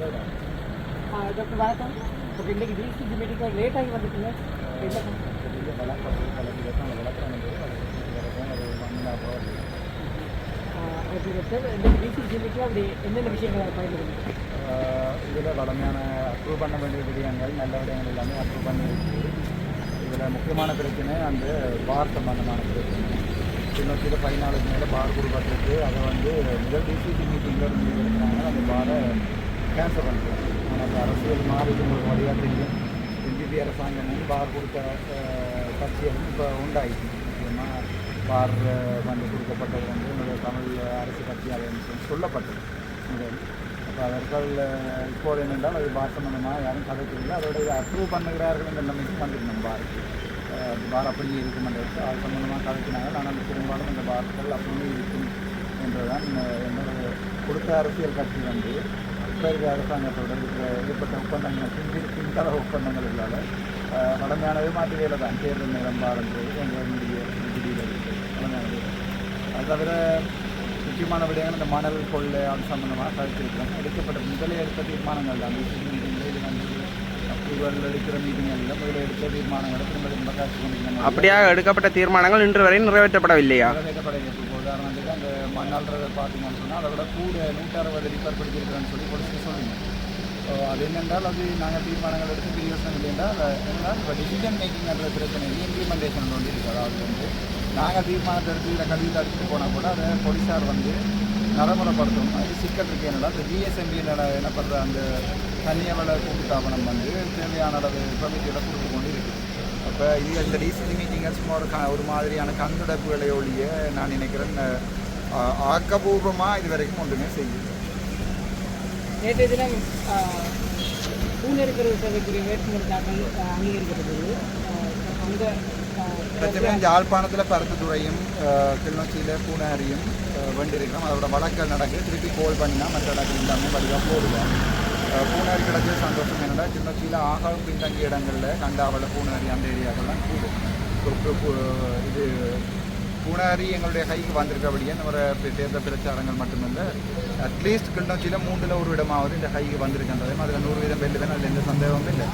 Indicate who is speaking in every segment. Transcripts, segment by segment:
Speaker 1: Doctor வணக்கம் இப்போ இன்றைக்கு டிசிசி மீட்டிங் லேட் ஆகி வந்துட்டீங்க என்ன ஓகே சார் இந்த டிசிசி மீட்டிங் அப்படி என்னென்ன விஷயங்கள் பயன்படுத்துங்க
Speaker 2: இதில் வளமையான அப்ரூவ் பண்ண வேண்டிய விடயங்கள் நல்ல விடயங்கள் எல்லாமே அப்ரூவ் பண்ணியிருக்கு இதில் முக்கியமான பிரச்சனை அந்த பார் சம்பந்தமான பிரச்சனை இன்னொரு பதினாலுக்கு மேலே பார் கொடுக்கறதுக்கு அதை வந்து முதல் டிசிசி மீட்டிங்கில் இருந்து இருக்கிறாங்க அந்த பாரை கேன்சல் பண்ணுறோம் ஆனால் அரசியல் மாறி உங்களுக்கு வழியாக தெரியும். என்டிபி அரசாங்கமும் பார் கொடுத்த கட்சியும் கட்சிகளும் இப்போ உண்டாயிடுச்சு முக்கியமாக பார் வந்து கொடுக்கப்பட்டது வந்து என்னுடைய தமிழ் அரசு கட்சியாக சொல்லப்பட்டது. அப்போ அவர்கள் இப்போது என்னென்றால் அது பார் சம்பந்தமாக யாரும் கதைக்கவில்லை அதோட இதை அப்ரூவ் பண்ணுகிறார்கள் என்ற நம்பிக்கை வந்துருந்தோம் பாருக்கு. பார் அப்படியே இருக்குமென்றது அது சம்பந்தமாக கதைக்கினாங்க ஆனால் பெரும்பாலும் அந்த பார்கள் அப்படியே இருக்கும் என்றுதான் என்னோட கொடுத்த அரசியல் கட்சி வந்து இப்போ இருக்கிற அரசாங்கத்தோட இருக்கிற ஏற்பட்ட ஒப்பந்தங்கள் பின் பின்தள ஒப்பந்தங்கள் இல்லாத அஹ், வளமையானது மாற்று வேலை தான் தேர்தல் நேரம் விதியில் இருக்குது வளமையானது அது தவிர முக்கியமான விடயங்கள் இந்த மணல் கொள்ளை அது சம்பந்தமாக கழிச்சிருக்கிறோம் எடுக்கப்பட்ட முதலே எடுத்த தீர்மானங்கள் தான். மீட்டிங்கில் வந்து அப்ரூவல் எடுக்கிற மீட்டிங்கில் முதல்ல எடுத்த தீர்மானங்களை திரும்ப திரும்ப காட்சி கொண்டிருந்தாங்க
Speaker 3: அப்படியாக எடுக்கப்பட்ட தீர்மானங்கள் இன்று வரை நிறைவேற்றப்படவில்லையா?
Speaker 2: நிறைவேற்றப்படவில்லை. மண்ணாள்றதை பார்த்தீங்கன்னு சொன்னால் அதை விட கூட நூற்றறுபது லிட்டர் பிடிச்சிருக்கிறேன்னு சொல்லி கொடுத்து சொல்லுங்க ஸோ அது என்னென்றால் அது நாங்கள் தீர்மானங்கள் எடுத்து பிரியோசனம் இல்லை அதை என்னென்றால் இப்போ டிசிஷன் மேக்கிங்ன்ற பிரச்சனை இம்ப்ளிமெண்டேஷன் வந்து இருக்குது. அதாவது வந்து நாங்கள் தீர்மானத்தை எடுத்து இதை கல்வியில் அடிச்சுட்டு போனால் கூட அதை போலீஸார் வந்து நடைமுறைப்படுத்தணும். அது சிக்கல் இருக்கு. என்னடா இந்த ஜிஎஸ்எம்பியில் பண்ணுற அந்த தனியவள கூட்டுத்தாபனம் வந்து தேவையான அளவு பெர்மிட்டியில் கொடுத்து கொண்டு இருக்குது அப்போ இது இந்த டிசிசி மீட்டிங்கை சும்மா ஒரு க ஒரு மாதிரியான கண்துடைப்புகளை ஒழிய நான் நினைக்கிறேன் ஆக்கபூர்வமாக இது வரைக்கும் ஒன்றுமே செய்யுது
Speaker 1: நேற்றைய தினம் பூனெருக்கிற சேவைக்குரிய வேட்புமனு தாக்கல் அங்கீகரிக்கப்பட்டது அந்த ஆஹ்,
Speaker 2: பிரச்சனை யாழ்ப்பாணத்தில் பருத்துத்துறையும் கிளிநொச்சியில் பூனாரியும் வெண்டிருக்கிறோம் அதோட வழக்கல் நடக்கு திருப்பி கோல் பண்ணினா மற்ற இடங்கள் எல்லாமே வழியாக போடுவோம் பூனாரி கிடச்சது சந்தோஷம் என்னடா கிளிநொச்சியில் ஆகவும் பின்தங்கிய இடங்களில் கண்டாவள பூனாரி அந்த ஏரியாக்கெல்லாம் கூடும் இது பூனாரி எங்களுடைய கைக்கு வந்திருக்கபடியே நம்ம தேர்தல் பிரச்சாரங்கள் மட்டுமில்லை அட்லீஸ்ட் கிளிநொச்சியில் மூன்றில் ஒரு இடமாவது இந்த கைக்கு வந்திருக்கின்றதையும் அதில் நூறு வீதம் வெல்லுவேன் அதில் எந்த சந்தேகமும் இல்லை.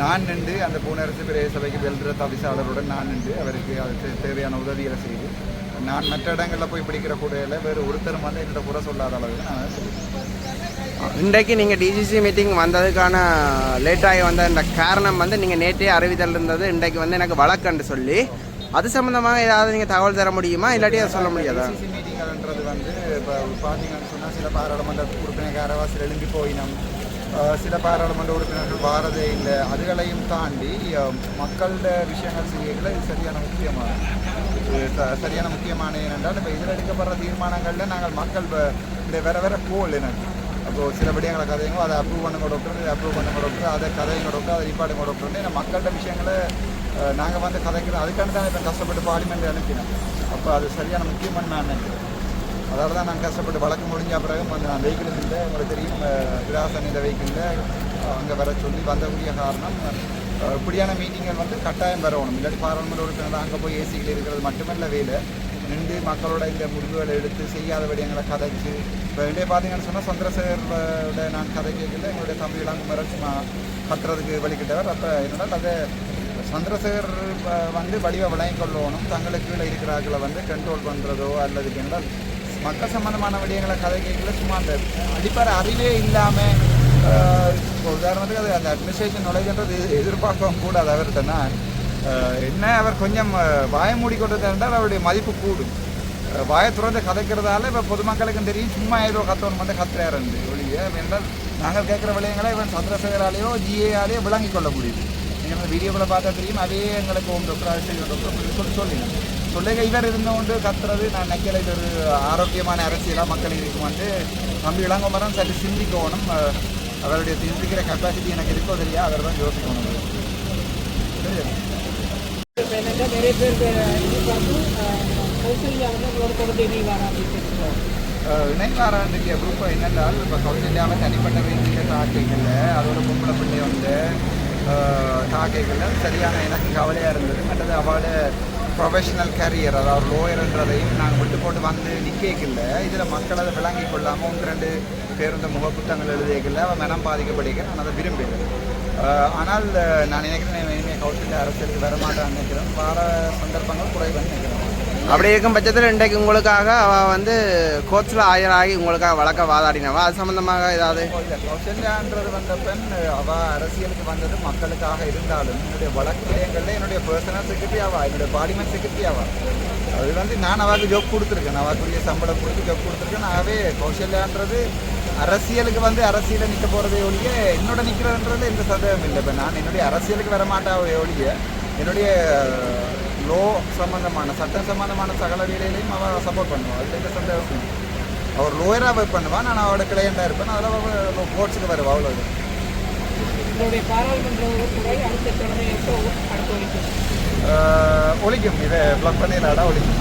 Speaker 2: நான் நின்று அந்த பூனரசு பிரதேச சபைக்கு வெல்ற தவிசாளருடன் நான் நின்று அவருக்கு அதுக்கு தேவையான உதவிகளை செய்து நான் மற்ற இடங்களில் போய் பிடிக்கிற கூடையில் வேறு ஒருத்தரும் வந்து என்னோட கூட சொல்லாத அளவுக்கு நான் அதை செய்வேன்
Speaker 3: இன்றைக்கு நீங்கள் டிசிசி மீட்டிங் வந்ததுக்கான லேட்டாகி வந்த இந்த காரணம் வந்து நீங்கள் நேற்றே அறிவித்தல் இருந்தது. இன்றைக்கு வந்து எனக்கு வழக்கன்று சொல்லி அது சம்மந்தமாக ஏதாவது நீங்கள் தகவல் தர முடியுமா? இல்லாட்டி அதை சொல்ல முடியாதா?
Speaker 2: டிசிசி மீட்டிங்கள்ன்றது வந்து இப்போ பார்த்தீங்கன்னு சொன்னால் சில பாராளுமன்ற உறுப்பினர்கள் சில எழுந்து போயினம். சில பாராளுமன்ற உறுப்பினர்கள் வாரதே இல்லை. அதுகளையும் தாண்டி மக்களோட விஷயங்கள் செய்யல இது சரியான முக்கியமான இது ச- சரியான முக்கியமான ஏனென்றால் இப்போ இதில் எடுக்கப்படுற தீர்மானங்களில் நாங்கள் மக்கள் இந்த வேற வேற கோல் எனக்கு அப்போது சில விடயங்களை கதையுங்க அதை அப்ரூவ் பண்ணுங்க டாக்டர் இதை அப்ரூவ் பண்ணுங்க டாக்டர் அதை கதையுங்க டாக்டர் அதை ரிப்பார்டுங்க டாக்டர் ஏன்னா மக்கள்கிட்ட விஷயங்களை நாங்கள் வந்து கதைக்கிறோம் அதுக்காண்டி தான் இப்போ கஷ்டப்பட்டு பார்லிமெண்ட் அனுப்பினேன் அப்போ அது சரியான முக்கியமான நான் நினைக்கிறேன். அதால் தான் நான் கஷ்டப்பட்டு வழக்கு முடிஞ்ச பிறகு வந்து நான் வெஹிக்கிள் இல்லை உங்களுக்கு தெரியும் விராசன் இந்த வெஹிக்கிளில் அங்கே வர சொல்லி வந்தக்கூடிய காரணம் இப்படியான மீட்டிங்கள் வந்து கட்டாயம் வரணும். இல்லாட்டி பாராளுமன்ற உறுப்பினர் அங்கே போய் ஏசிகள் இருக்கிறது மட்டுமல்ல வேலை. நின்று மக்களோட இந்த முடிவுகளை எடுத்து செய்யாத விடயங்களை கதைச்சு இப்போ இடையே பார்த்தீங்கன்னு சொன்னால் சந்திரசேகரோட நான் கதை கேட்கல. எங்களுடைய தம்பி இளங்குமரன் சும்மா கட்டுறதுக்கு வழிகிட்டவர். அப்போ என்னோட அதை சந்திரசேகர் வந்து வடிவ விளங்கிக் கொள்ளணும். தங்களுக்கு கீழே இருக்கிறார்களை வந்து கண்ட்ரோல் பண்ணுறதோ அல்லது என்றால் மக்கள் சம்பந்தமான விடயங்களை கதை கேட்கல சும்மா அந்த அடிப்படை அறிவே இல்லாமல் இப்போ உதாரணத்துக்கு அது அந்த அட்மினிஸ்ட்ரேஷன் நுழைகின்றது எதிர்பார்க்கவும் கூடாது அவர்கிட்ட என்ன அவர் கொஞ்சம் வாய மூடிக்கொண்டது என்றால் அவருடைய மதிப்பு கூடும். வாயை திறந்து கதைக்கிறதால இப்போ பொதுமக்களுக்கும் தெரியும் சும்மா ஏதோ கத்தவன் வந்து கத்துறாரு ஒழிய என்றால் நாங்கள் கேட்குற விடயங்களை இவன் சந்திரசேகராலேயோ ஜிஏஆலேயோ விளங்கிக் கொள்ள முடியுது. அந்த வீடியோவில் பார்த்தா தெரியும் அதே எங்களுக்கு ஓம் டாக்டர் அரசியல் டாக்டர் சொல்லி சொல்லி சொல்லுங்க இவர் இருந்தவொண்டு கத்துறது நான் நினைக்கல இது ஒரு ஆரோக்கியமான அரசியலாக மக்கள் இருக்கும் வந்து தம்பி இளங்கமரம் சற்று சிந்திக்கணும். அவருடைய சிந்திக்கிற கெப்பாசிட்டி எனக்கு இருக்கோ தெரியா அவர் தான் யோசிக்கணும்.
Speaker 1: நிறைய அப்படின்னு கேட்டுருக்கோம்
Speaker 2: இணைவாராண்டிய குரூப் என்னென்றால் இப்போ கௌசல்யாவை தனிப்பட்ட ரீதியில் தாக்கைகளில் அதோட பொம்பளை பிள்ளை வந்து தாக்கைகளில் சரியான எனக்கு கவலையாக இருந்தது மற்றது அவளோட ப்ரொஃபஷனல் கேரியர் அதாவது லோயர்ன்றதையும் நாங்கள் விட்டு போட்டு வந்து நிற்கல இதில் மக்கள் அதை விளங்கி கொள்ளாமல் ஒன்று ரெண்டு பேருந்த முகப்புத்தங்கள் எழுதியதில் அவன் மனம் பாதிக்கப்படுகிற நான் அதை விரும்புகிறேன் ஆனால் நான் நினைக்கிறேன் இனிமேல் கௌசல்யா அரசியலுக்கு வரமாட்டான்னு நினைக்கிறேன் வார சந்தர்ப்பங்கள் குறைவான்னு நினைக்கிறேன்
Speaker 3: அப்படி இருக்கும் பட்சத்தில் இன்றைக்கு உங்களுக்காக அவள் வந்து கோச்சில் ஆயர் ஆகி உங்களுக்காக வழக்க வாதாடினவா? அது சம்மந்தமாக ஏதாவது?
Speaker 2: கௌசல்யான்றது வந்த பெண் அவள் அரசியலுக்கு வந்தது மக்களுக்காக இருந்தாலும் என்னுடைய வழக்கு நிலையங்களில் என்னுடைய பர்சனல் செக்ரட்டரி ஆவா என்னுடைய பார்லிமெண்ட் செக்ரட்டரி ஆவா அது வந்து நான் அவளுக்கு ஜொப் கொடுத்துருக்கேன். அவளுக்குரிய சம்பளம் கொடுத்து ஜொப் கொடுத்துருக்கேன். ஆகவே கௌசல்யான்றது அரசியலுக்கு வந்து அரசியலில் நிற்க போகிறதே ஒழிய என்னோட நிற்கிறதுன்றது எந்த சந்தேகம் இல்லை. இப்போ நான் என்னுடைய அரசியலுக்கு வரமாட்டா ஒழிய என்னுடைய லோ சம்பந்தமான சட்டம் சம்பந்தமான சகல வேலையிலையும் அவள் சப்போர்ட் பண்ணுவாள் அதில் எந்த சந்தேகம் அவர் லோயராக ஒர்க் பண்ணுவான். நான் அவரோட கிளையண்டாக இருப்பேன். அதில் அவள் கோர்ட்ஸுக்கு வருவா அவ்வளோ
Speaker 1: உங்களுடைய பாராளுமன்ற உறுப்பினரை அடுத்த எப்போ அடுத்து
Speaker 2: ஒழிக்கும் இதை பிளாக் பண்ணிடலாடா ஒழிக்கும்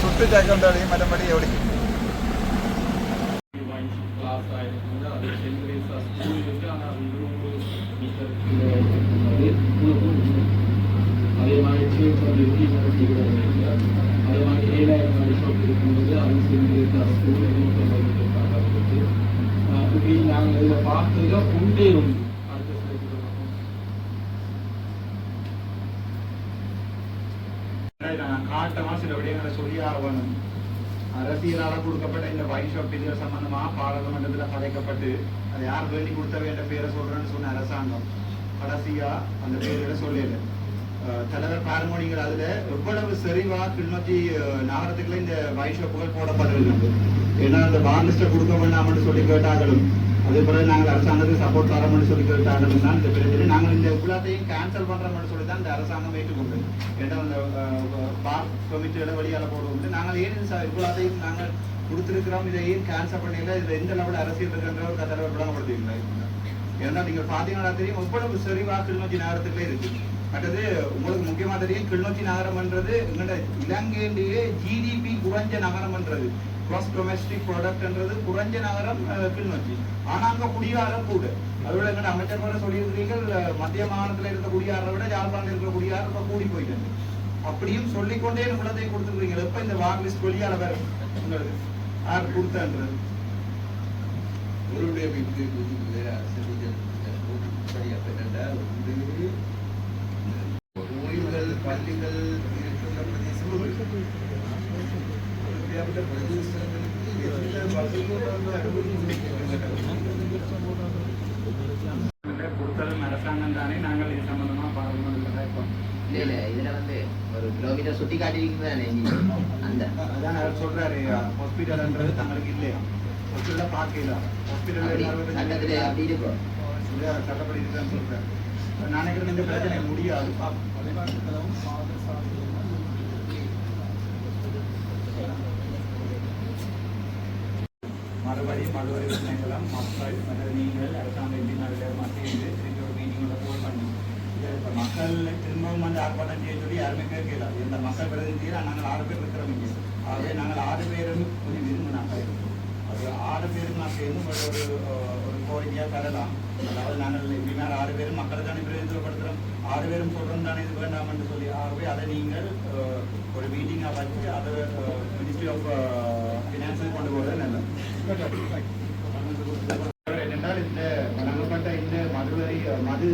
Speaker 2: சுட்டு ஜாக்கவுண்டாலையும் மற்றபடி ஒழிக்கும்
Speaker 4: டீச்சராக
Speaker 2: காட்டமா சில விடயங்களை சொல்லி ஆகணும் அரசியலால் கொடுக்கப்பட்ட இந்த வைஸ் ஆஃப் டீச்சர் சம்பந்தமா பாராளுமன்றத்தில் படைக்கப்பட்டு அதை யார் வேண்டி கொடுத்தவை என்ற பேரை சொல்றேன்னு சொன்ன அரசாங்கம் கடைசியா அந்த பேரை சொல்லல தலைவர் பாருங்க அதுல எவ்வளவு செறிவா கிளிநொச்சி நகரத்துக்குள்ள இந்த வைஷ புகழ் போடப்படுகிறது ஏன்னா அந்த பார் கொடுக்க வேண்டாம்னு சொல்லி கேட்டார்களும் அதே போல நாங்கள் அரசாங்கத்துக்கு சப்போர்ட் தரோம்னு சொல்லி கேட்டாங்களும் தான் இந்த பிரச்சனை நாங்கள் இந்த எல்லாத்தையும் கேன்சல் பண்றோம்னு சொல்லி தான் இந்த அரசாங்கம் ஏற்றுக்கொண்டு ஏன்னா அந்த பார் கமிட்டியோட வழியால போடுவோம் நாங்கள் ஏன் இந்த நாங்கள் கொடுத்துருக்கிறோம் இதை ஏன் கேன்சல் பண்ணல இதுல எந்த லெவலில் அரசியல் இருக்குன்ற ஒரு கதை விளங்கப்படுத்துவீங்களா ஏன்னா நீங்க பாத்தீங்கன்னா தெரியும் எவ்வளவு சரிவா கிளிநொச்சி நகரத்துக்குள்ளே இருக்கு அடுத்தது உங்களுக்கு முக்கியமா தெரியும் கிளிநொச்சி நகரம்ன்றது எங்களோட இலங்கையிலேயே ஜிடிபி குறைஞ்ச நகரம்ன்றது கிராஸ் டொமெஸ்டிக் ப்ராடக்ட்ன்றது குறைஞ்ச நகரம் கிளிநொச்சி. ஆனா அங்க குடியாரம் கூட. அதோட எங்கள்ட அமைச்சர் கூட சொல்லியிருக்கிறீர்கள் மத்திய மாகாணத்துல இருக்க குடியாரை விட யாழ்ப்பாணத்தில் இருக்கிற குடியாரம் இப்ப கூடி போயிட்டு. அப்படியும் சொல்லிக்கொண்டே குளத்தை கொடுத்துருக்கீங்க எப்ப இந்த வாக் லிஸ்ட் வெளியால வரும் உங்களுக்கு யார் கொடுத்தன்றது?
Speaker 5: உங்களுடைய வீட்டு புதுப்பில் அரசியல் வந்து
Speaker 2: கொடுத்ததும் அரசாங்கம் தானே நாங்கள் இது சம்பந்தமா பாராளுமன்றத்தில் இருக்கோம்
Speaker 6: இல்ல இதுல வந்து ஒரு கிலோமீட்டர் சுட்டி காட்டியிருக்குதானே அந்த
Speaker 2: அதான் அவர் சொல்றாரு ஹாஸ்பிட்டல்ன்றது தங்களுக்கு இல்லையா? ஹாஸ்பிட்டல பார்க்கல.
Speaker 6: அப்படி சட்டத்துல அப்படி இருக்கும்.
Speaker 2: சட்டப்படி இருக்குன்னு சொல்றாரு. நான் நினைக்கிறேன் இந்த பிரச்சனை முடியாது. மறுபடியும் விஷயங்களும் மக்கள் மற்ற நீங்கள் அரசாங்க உறுப்பினர்கள் மத்தியில் திருப்பி ஒரு மீட்டிங்கோட போல் பண்ணி இப்போ மக்கள் திரும்பவும் வந்து ஆர்ப்பாட்டம் செய்ய சொல்லி யாருமே கேட்கல இந்த மக்கள் பிரதிநிதியில் நாங்கள் ஆறு பேர் இருக்கிறவங்க ஆகவே நாங்கள் ஆறு பேரும் கொஞ்சம் விரும்பினாங்க அது ஆறு பேரும் நான் சேர்ந்து ஒரு ஒரு கோரிக்கையாக தரலாம் அதாவது நாங்கள் எப்படின்னா ஆறு பேரும் மக்களுக்கான பிரதிநிதித்துவப்படுத்துகிறோம் ஆறு பேரும் சொல்கிறோம் தானே இது வேண்டாம்னு சொல்லி ஆகவே அதை நீங்கள் ஒரு மீட்டிங்காக வச்சு அதை மினிஸ்ட்ரி ஆஃப் ஃபினான்ஸுக்கு கொண்டு போகிறது நல்லது என்னென்றால் இந்த வழங்கப்பட்ட இந்த மதுவரி மது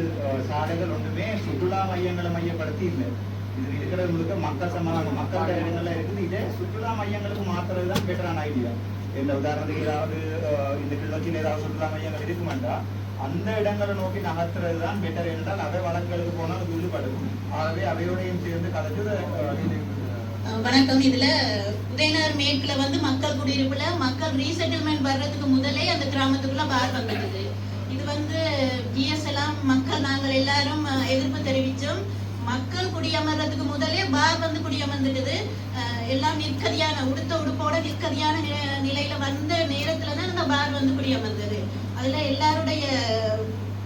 Speaker 2: சாலைகள் ஒன்றுமே சுற்றுலா மையங்களை மையப்படுத்தி இல்லை இது இருக்கிறது முழுக்க மக்கள் சம்பந்தம் மக்கள் இடங்கள்ல இருக்குது. இதே சுற்றுலா மையங்களுக்கு மாத்துறது தான் பெட்டரான ஐடியா இந்த உதாரணத்துக்கு ஏதாவது இந்த கிளர்ச்சியில் ஏதாவது சுற்றுலா மையங்கள் இருக்குமென்றா அந்த இடங்களை நோக்கி நகர்த்துறது தான் பெட்டர் என்றால் அவை வழக்குகளுக்கு போனால் அது ஈடுபடும் ஆகவே அவையோடையும் சேர்ந்து கலந்து
Speaker 7: வணக்கம். இதுல உதயநகர் மேற்குல வந்து மக்கள் குடியிருப்புல மக்கள் ரீசெட்டில்மெண்ட் வர்றதுக்கு முதலே அந்த கிராமத்துக்குள்ள பார் வந்துடுது இது வந்து ஜிஎஸ் எல்லாம் மக்கள் நாங்கள் எல்லாரும் எதிர்ப்பு தெரிவிச்சோம். மக்கள் குடியமர்றதுக்கு முதலே பார் வந்து குடியமர்ந்துடுது அஹ், எல்லாம் நிற்கதியான உடுத்த உடுப்போட நிற்கதியான நிலையில வந்த நேரத்துல தான் அந்த பார் வந்து குடியமர்ந்தது. அதுல எல்லாருடைய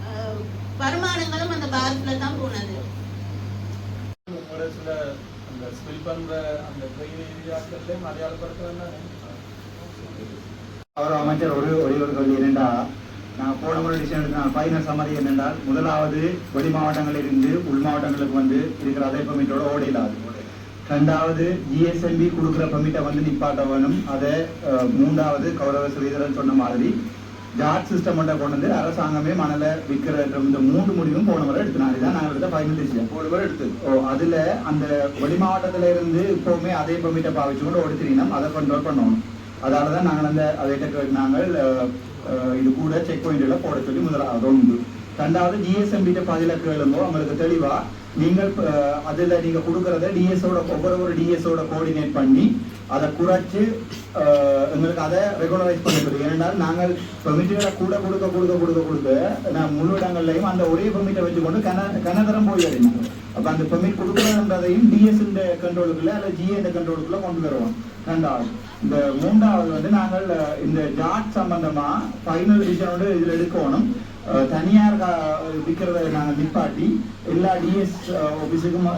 Speaker 7: அஹ், வருமானங்களும் அந்த பார்க்குள்ள தான் போனது.
Speaker 4: ஸ்பில் பண்ற அந்த ட்ரெயின் ஏரியாக்கள்ல மலையாள
Speaker 2: அவர் அமைச்சர் ஒரு ஒரே ஒரு கேள்வி என்னண்டா நான் போன முறை டிசிஷன் எடுத்த ஃபைனல் சம்மரி என்னென்றால் முதலாவது வெளி மாவட்டங்களிலிருந்து உள் மாவட்டங்களுக்கு வந்து இருக்கிற அதே பெர்மிட்டோட ஓடையிலாது ரெண்டாவது ஜிஎஸ்எம்பி கொடுக்குற பெர்மிட்டை வந்து நிப்பாட்ட வேணும் அதை மூன்றாவது கௌரவ ஸ்ரீதரன் சொன்ன மாதிரி ஜாட் சிஸ்டம் கொண்டு வந்து அரசாங்கமே மணலை விற்கிற இந்த மூன்று முடிவும் போன முறை எடுத்தினாங்க. இதான் நாங்கள் எடுத்த ஃபைனல் டிசிஷன்
Speaker 5: போன முறை எடுத்து
Speaker 2: ஓ அதுல அந்த வெளி மாவட்டத்துல இருந்து இப்பவுமே அதே பெர்மிட்டை பாவிச்சு கொண்டு ஓடித்திரினோம் அதை கண்ட்ரோல் பண்ணணும். அதால தான் நாங்கள் அந்த அதை நாங்கள் இது கூட செக் பாயிண்ட்ல போட சொல்லி முதலாவது ஒன்று ரெண்டாவது ஜிஎஸ்எம்பிட்ட பதிலாக கேளுங்கோ உங்களுக்கு தெளிவா நீங்கள் அதில் நீங்கள் கொடுக்குறத கொடுக்கறத டிஎஸோட ஒவ்வொரு ஒரு டிஎஸோட கோஆர்டினேட் பண்ணி அதை குறைச்சி எங்களுக்கு அதை ரெகுலரைஸ் பண்ண சொல்லி ஏனென்றால் நாங்கள் பெர்மிட்டுகளை கூட கொடுக்க கொடுக்க கொடுக்க கொடுக்க நான் முழு இடங்கள்லையும் அந்த ஒரே பெர்மிட்டை வச்சுக்கொண்டு கன கனதரம் போய் அடைந்தாங்க அப்போ அந்த பெர்மிட் கொடுக்கணுன்றதையும் டிஎஸ் இந்த கண்ட்ரோலுக்குள்ள அல்ல ஜிஏ இந்த கண்ட்ரோலுக்குள்ள கொண்டு வருவோம். ரெண்டாவது இந்த மூன்றாவது வந்து நாங்கள் இந்த ஜாட் சம்பந்தமாக ஃபைனல் டிசிஷனோட இதில் எடுக்கணும். தனியார் விற்கிறத நாங்கள் நிப்பாட்டி எல்லா டிஎஸ் ஆஃபீஸுக்கும்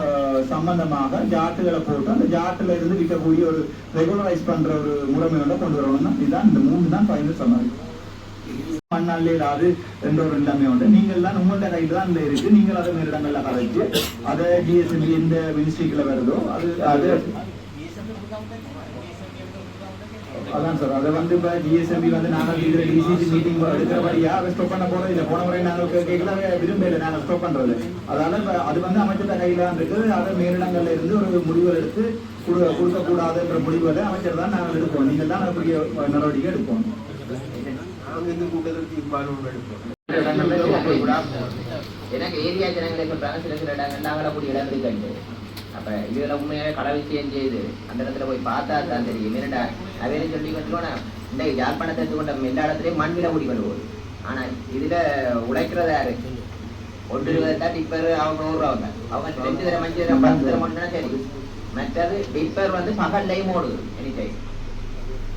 Speaker 2: சம்பந்தமாக ஜாட்டுகளை போட்டு அந்த ஜாட்டில் இருந்து விற்கக்கூடிய ஒரு ரெகுலரைஸ் பண்ற ஒரு முறைமையோட கொண்டு வரணும் இதுதான் இந்த மூணு தான் ஃபைனல் சம்மரி மண்ணாலே அது என்ற ஒரு எல்லாமே உண்டு. நீங்கள் எல்லாம் உங்கள்ட்ட கையில் தான் இந்த இருக்கு. நீங்கள் அதை மேல் இடங்கள்ல கலைச்சு அதை டிஎஸ்எம்பி எந்த மினிஸ்ட்ரிக்கில் வருதோ அது அது அதான் சார் அதை வந்து இப்போ ஜிஎஸ்எம்பி வந்து நாங்கள் இதில் டிசிசி மீட்டிங் எடுக்கிறபடியா அதை ஸ்டாப் பண்ண போறது இல்லை போன முறை நாங்கள் கேட்கல விரும்பல நாங்கள் ஸ்டாப் பண்றது. அதால இப்ப அது வந்து அமைச்சர் கையில தான் இருக்குது அதை மேலிடங்கள்ல இருந்து ஒரு முடிவுகள் எடுத்து கொடுக்க கொடுக்கக்கூடாதுன்ற முடிவுகளை அமைச்சர் தான் நாங்கள் எடுப்போம். நீங்கள் தான் அதுக்குரிய நடவடிக்கை எடுப்போம்.
Speaker 6: எனக்கு ஏரியா ஜனங்களை சொல்றாங்க சில சில இடங்கள்ல அங்கடக்கூடிய இடம் இருக்குன்ட்டு அப்ப இதுல உண்மையாவே கடை விஷயம் செய்யுது அந்த இடத்துல போய் பார்த்தா தான் தெரியும். என்னடா அவையில சொல்லி கொடுத்துருவோம் இந்த யாழ்ப்பாணத்தை எடுத்துக்கொண்ட எல்லா இடத்துலயும் மண் விலை கூடி கொண்டு போகுது. ஆனா இதுல உழைக்கிறது யாரு? ஒன்று இருபது தான் டிப்பர் அவங்க ஓடுறவங்க அவங்க ரெண்டு தரம் அஞ்சு தரம் பத்து தரம் ஒன்றுனா சரி. மற்றது டிப்பர் வந்து பகல்லையும் ஓடுது எனி டைம்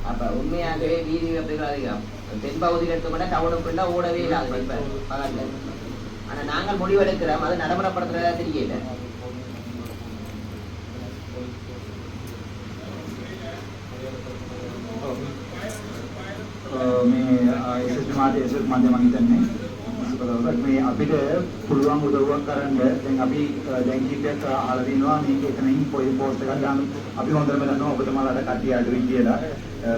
Speaker 6: அப்ப உண்மையாகவே வீதி விபத்துகள் அதிகம். தென்பகுதியில் எடுத்துக்கொண்டா டவுனுக்குள்ளே ஓடவே இல்லாது இப்ப பகல்ல. ஆனா நாங்கள் முடிவெடுக்கிறோம். அது நடைமுறைப்படுத்துறதா தெரியல.
Speaker 2: මේ එසස් මාධ්‍ය එසස් මාධ්‍ය මම හිතන්නේ. සුපදවසක් මේ අපිට පුළුවන් උදව්වක් කරන්න දැන් අපි දැන් කීපයක් අහලා තිනවා මේක එතනින් පොයි පෝස්ට් එකක් දාන්න අපි හොඳටම දන්නවා ඔබතුමාලාට කට්ටිය අඩුයි කියලා.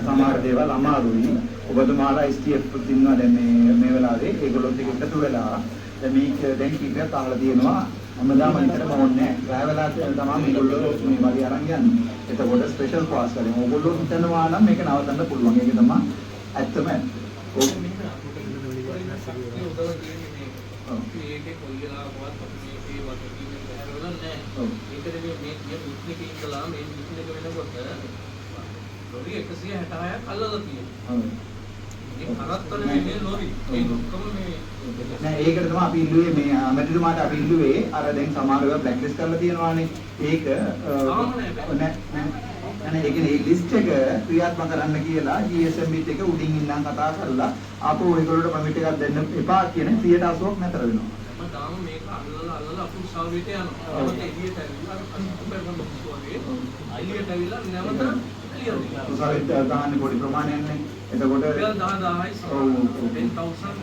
Speaker 2: සමහර දේවල් අමාරුයි. ඔබතුමාලා STF ඉන්නවා දැන් මේ මේ වෙලාවේ. ඒගොල්ලොත් එක්ක එකතු වෙලා. දැන් මේක දැන් කීපයක් අහලා තියෙනවා. හැමදාම විතරම ඕනේ නැහැ. රැ වෙලා තමයි මේගොල්ලෝ මේ වගේ අරන් යන්නේ. එතකොට ස්පෙෂල් පාස් කරගෙන ඕගොල්ලෝ හිතනවා නම් මේක නවත්තන්න පුළුවන්. ඒක තමයි ඇත්තම ඇත්ත.
Speaker 4: ලොරි 160ක් අල්ලලා තියෙනවා. මේ කරත්තන වෙන්නේ ලොරි. මේ ඔක්කොම මේ
Speaker 2: නෑ ඒකට තමයි අපි ඉල්ලුවේ මේ අමැතිතුමාට අපි ඉල්ලුවේ අර දැන් සමහරව බ්ලැක් ලිස්ට් කරලා තියෙනවානේ. ඒක
Speaker 4: නෑ
Speaker 2: නෑ නෑ නෑ ඒ කියන්නේ ඒ ලිස්ට් එක ක්‍රියාත්මක කරන්න කියලා GSM බීට් එක උඩින් ඉන්නම් කතා කරලා ආපහු ඒගොල්ලෝට පර්මිට් එකක් දෙන්න එපා කියන 180ක් නැතර වෙනවා.
Speaker 4: මම තාම මේක අල්ලලා අල්ලලා අපු සාවිට යනවා.
Speaker 2: ඔව්.
Speaker 4: නැවත එළියට ඇවිල්ලා අනිත් පැත්තට වගේ එළියට ඇවිල්ලා නැවත ක්ලියර් වෙනවා.
Speaker 2: උසාවිත් ගහන්නේ පොඩි ප්‍රමාණයක් නේ. එතකොට
Speaker 4: රුපියල් 10000යි
Speaker 2: ඔව්, ඔව්.
Speaker 4: 10000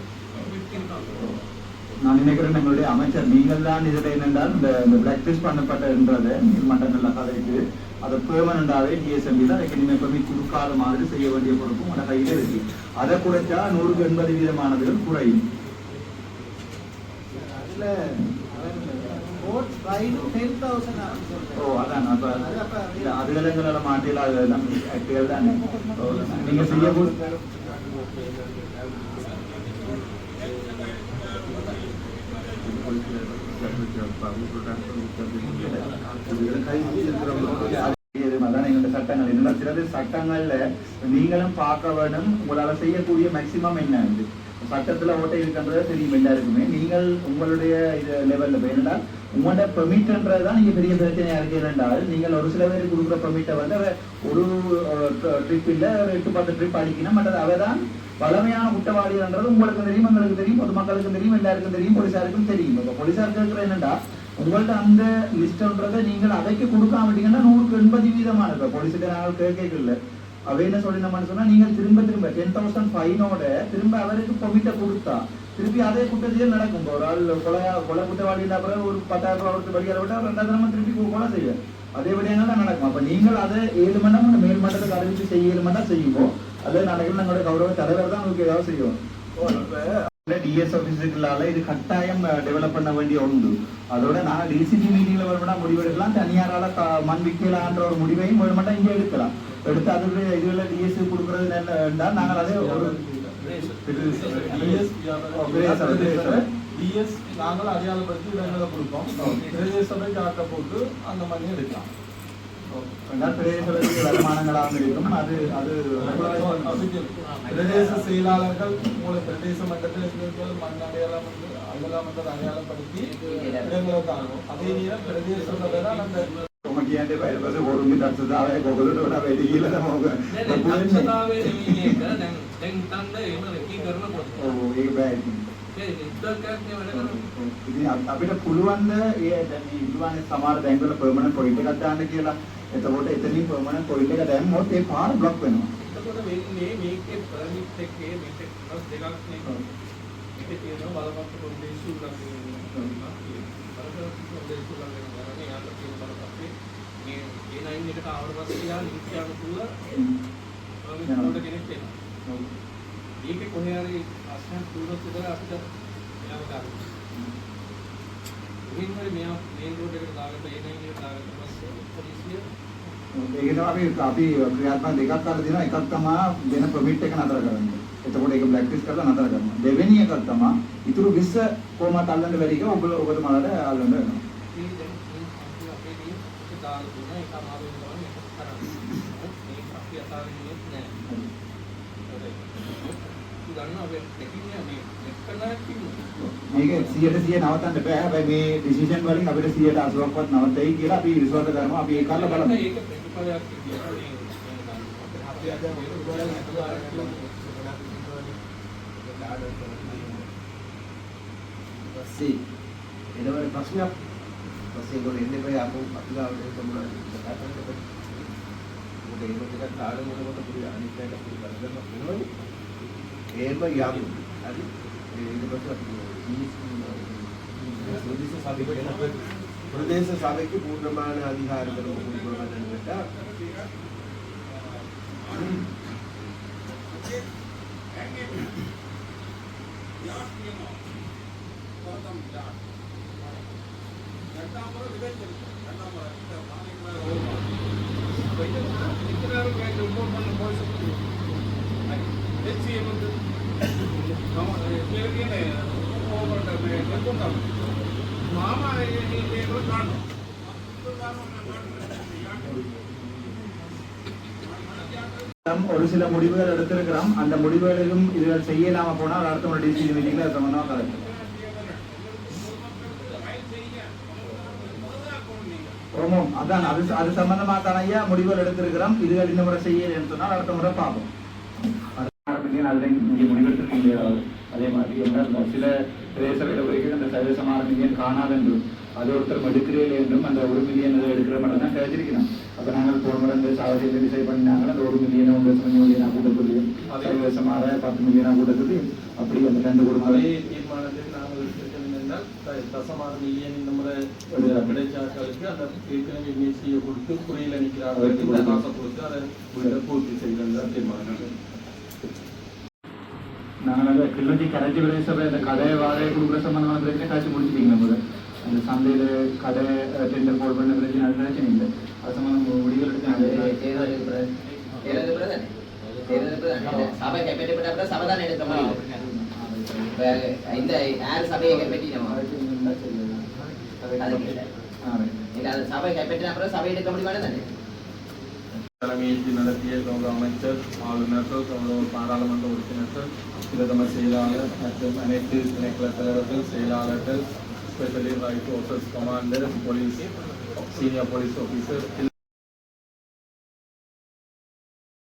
Speaker 4: 15000
Speaker 2: நான் நினைக்கிறேன் எங்களுடைய அமைச்சர் நீங்கள் தான் இதில் என்னென்றால் இந்த இந்த பிளாக் லிஸ்ட் பண்ணப்பட்டன்றதை நீதிமன்றங்களில் கதைக்கு அதை பெர்மனண்டாகவே டிஎஸ்எம்பி தான் அதுக்கு இனிமேல் பெர்மிட் கொடுக்காத மாதிரி செய்ய வேண்டிய பொறுப்பும் உங்களோட கையில் இருக்கு. அதை குறைச்சா நூறுக்கு எண்பது வீதமானதுகள் குறையும். ஓ அதான். அப்ப மாட்டில அது நம்ம ஆக்டிவல் தானே. அதான் எங்களுடைய சட்டங்கள். என்னோட சிலது சட்டங்கள்ல நீங்களும் பார்க்க வேணும் உங்களால செய்யக்கூடிய மேக்சிமம் என்ன இது? சட்டத்துல ஓட்டை இருக்கின்றது தெரியும்? எல்லாருக்குமே. நீங்கள் உங்களுடைய இது லெவல்ல வேணும்னா உங்களோட பெர்மிட்ன்றது தான் நீங்க பெரிய பிரச்சனையா இருக்கு. என்றால் நீங்கள் ஒரு சில பேருக்கு கொடுக்குற பெர்மிட்டை வந்து ஒரு ட்ரிப் இல்ல ஒரு எட்டு பத்து ட்ரிப் அடிக்கணும் மற்றது அவதான் தான் பழமையான குற்றவாளின்றது உங்களுக்கு தெரியும் எங்களுக்கு தெரியும் பொதுமக்களுக்கும் தெரியும் எல்லாருக்கும் தெரியும் போலீசாருக்கும் தெரியும். இப்போ போலீசார் இருக்கிற என்னடா உங்கள்ட்ட அந்த லிஸ்ட்ன்றதை நீங்கள் அதைக்கு கொடுக்காம விட்டீங்கன்னா நூறுக்கு எண்பது வீதமான இப்போ போலீஸுக்கு நாங்கள் கேட்கல அவ என்ன சொல்லினோம்னு சொன்னா நீங்கள் திரும்ப திரும்ப டென் தௌசண்ட் ஃபைனோட திரும்ப அவருக்கு பொமிட்ட கொடுத்தா திருப்பி அதே குற்றச்செயல் நடக்கும் இப்போ ஒரு ஆள் கொலை கொலை குற்றவாளி அப்புறம் ஒரு பத்தாயிரம் ரூபாய் அவருக்கு வழியாக விட்டா ரெண்டாயிரம் ரூபாய் திருப்பி கொலை செய்ய அதே வழியாக தான் நடக்கும் அப்போ நீங்கள் அதை ஏழு மணி நேரம் மேல் மட்டத்துக்கு அறிவிச்சு செய்ய ஏழு மணி நேரம் செய்யுமோ அதே நடக்கல நம்மளோட கௌரவ தலைவர் தான் உங்களுக்கு ஏதாவது செய்யும் டிஎஸ் ஆஃபீஸுக்குள்ளால இது கட்டாயம் டெவலப் பண்ண வேண்டிய ஒன்று அதோட நான் டிசிபி மீட்டிங்ல வரும்னா முடிவெடுக்கலாம் தனியாரால மண் விற்கலான்ற ஒரு முடிவையும் வேணுமெண்டா இங்கே எடுக்கலாம் எடுத்து அதுல இதுல டிஎஸ் கொடுக்கறது என்னன்னா நாங்கள் அதை ஒரு
Speaker 5: டிஎஸ் நாங்கள் அடையாளப்படுத்தி இடங்களை கொடுப்போம் பிரதேச சபை காட்ட போட்டு அந்த மாதிரி எடுக்கலாம்
Speaker 2: பிரதேச சபைக்கு வருமானங்களாக இருக்கும் அது அது
Speaker 5: பிரதேச செயலாளர்கள் மூல பிரதேச மட்டத்தில் இருக்கிறவர்கள் மண் அடையாளம் வந்து அடையாளம் வந்து அடையாளப்படுத்தி இடங்களை தாங்கும் அதே நேரம் பிரதேச சபை தான் அந்த
Speaker 2: කොමටියන්ට පයිපස හොරුමි දක්ෂතාවය කොකලට වඩා වැඩි කියලා තමයි
Speaker 4: දැන් දක්ෂතාවය නෙමෙයි මේක. දැන් දැන් හිතන්න එහෙම රෙකී කරනකොට.
Speaker 2: ඔව් ඒක බෑ
Speaker 4: ඒ කරන්නේ.
Speaker 2: ඉතින් අප- අපිට පුළුවන් ද ඒ දැන් මේ ඉදුවානේ සමහර බැංකුවල පර්මනන්ට් පොයින්ට් එකක් දාන්න කියලා. එතකොට එතනින් පර්මනන්ට් පොයින්ට් එක දැම්මොත් ඒ පාර බ්ලොක් වෙනවා.
Speaker 4: එතකොට වෙන්නේ මේකේ පර්මිට් එකේ මේකේ කොටස් දෙකක් නේ. මේකේ තියෙනවා බලපත්‍ර පොලිසි උල්ලංඝනය. බලපත්‍ර පොලිසි උල්ලංඝනය කරන්නේ යාට තියෙන බලපත්‍රේ මේ A9 එකට ආවට පස්සේ යා ලින්ක් යනකුල පර්මිට් හොල්ඩර් කෙනෙක් එනවා. ඒකේ කොහේ හරි ප්‍රශ්නයක් වුණොත් විතර අපිට යාම ගන්න. මෙහෙන් හරි මෙයා මේන් රෝඩ් එකට දාගත්ත A9 එකට දාගත්ත පස්සේ පොලිසිය
Speaker 2: ඒක තමයි අපි ක්‍රියාත්මක දෙකක් අතර දෙනවා. එකක් තමයි දෙන පර්මිට් එක නතර කරන්න. එතකොට ඒක බ්ලැක් ලිස්ට් කරලා නතර කරනවා. දෙවෙනි එකක් තමයි ඉතුරු 20 කොහොමද අල්ලන්න බැරි එක ඔබ ඔබතුමාලට අල්ලන්න වෙනවා.
Speaker 4: මේ දැන් මේ අපි මේ දාලා දුන්නා ඒක අමාරු වෙනවා මේක කරන්න. මේක අපි අතාරින්නේ නැහැ. හරි. ගන්න අපි දෙකින් මේ එක්කනක් කිව්වා.
Speaker 2: මේක 100ට 100 නවත්තන්න බෑ. හැබැයි මේ ඩිසිෂන් වලින් අපිට 180ක්වත් නවත්තයි කියලා අපි විශ්වාස කරනවා. අපි ඒක කරලා බලමු.
Speaker 4: ඒක ප්‍රතිඵලයක් කියලා මේ අපි අද
Speaker 5: පස්සේ එනවන ප්‍රශ්නයක් පස්සේ ඒගොල්ලෝ එන්න එපා අපු අපි ගාවට ඒක මොනවද කතා කරන්න මොකද ඒක ටිකක් කාලෙ මොනකොට පුරි අනිත් පැයට පුරි කරගන්න වෙනවනේ ඒම යමු හරි ඊට පස්සේ අපි ප්‍රදේශ සභාවේ ප්‍රදේශ සභාවේ පූර්ණමාන අධිකාර කරන පුරුදුවන්නට
Speaker 2: இருக்கிறோம் ஒரு சில முடிவுகள் எடுத்திருக்கிறோம். அந்த முடிவுகளிலும் இதுகள் செய்யலாம போனால் அடுத்த ஒரு டிசி மீட்டிங்ல அது சம்பந்தமா கலக்கும் ஓமம் அதான் அது அது சம்பந்தமா தானையா முடிவுகள் எடுத்திருக்கிறோம். இதுகள் இந்த முறை செய்யலன்னு சொன்னால் அடுத்த முறை பார்ப்போம். ஆரம்பிங்க அதுல இங்கே முடிவெடுத்திருக்கீங்க அதே மாதிரி சில பிரதேசங்களை அந்த சர்வசமான மில்லியன் காணாது என்றும் அது ஒருத்தர் எடுக்கிறீர்கள் என்றும் அந்த ஒரு மில்லியன் எடுக்கிற மட்டும் தான் கிடைச்சிருக்கிறோம் அப்ப நாங்கள் போன முறை இந்த சாவடியில் டிசைட் பண்ணினாங்க அந்த ஒரு மில்லியனை ஒன்று சொல்லி மில்லியனா கூட்டத்துலையும் சர்வசமாக பத்து மில்லியனா கூட்டத்துலையும் அப்படி அந்த ரெண்டு
Speaker 5: அதே
Speaker 2: குடும்பம்
Speaker 5: தீர்மானத்தில் நாங்கள் என்றால் த- தசமாறு மில்லியன் இந்த முறை கிடைச்சாக்களுக்கு அந்த ஏற்கனவே முயற்சியை கொடுத்து குறையில் நிற்கிறார்களுக்கு இந்த காசை கொடுத்து அதை பூர்த்தி செய்யணும் தான் தீர்மானம்
Speaker 2: நாங்கள் அந்த கிளிநொச்சி கரைச்சி பிரதேச அந்த கடை வாடகை கொடுக்குற சம்பந்தமான பிரச்சனை காய்ச்சி முடிச்சிட்டீங்க முதல்ல அந்த சந்தையில் கடை டெண்டர் போல் பண்ண பிரச்சனை அது பிரச்சனை இல்லை. அது சம்பந்தம் முடிவுகள் எடுத்து
Speaker 6: சபை கைப்பற்றப்பட்ட அப்புறம் சபை தான் எடுக்க முடியும் இந்த யார் சபையை கைப்பற்றினோம் இல்லை. இல்ல அது சபை கைப்பற்றின அப்புறம் சபை எடுக்க முடியுமா தானே?
Speaker 5: தலைமையேற்று நடத்திய கௌரவ அமைச்சர் ஆளுநர்கள் கௌரவ பாராளுமன்ற உறுப்பினர்கள் பிரதம செயலாளர் மற்றும் அனைத்து திணைக்கள தலைவர்கள் செயலாளர்கள் especially by forces commanders, police, senior police officers.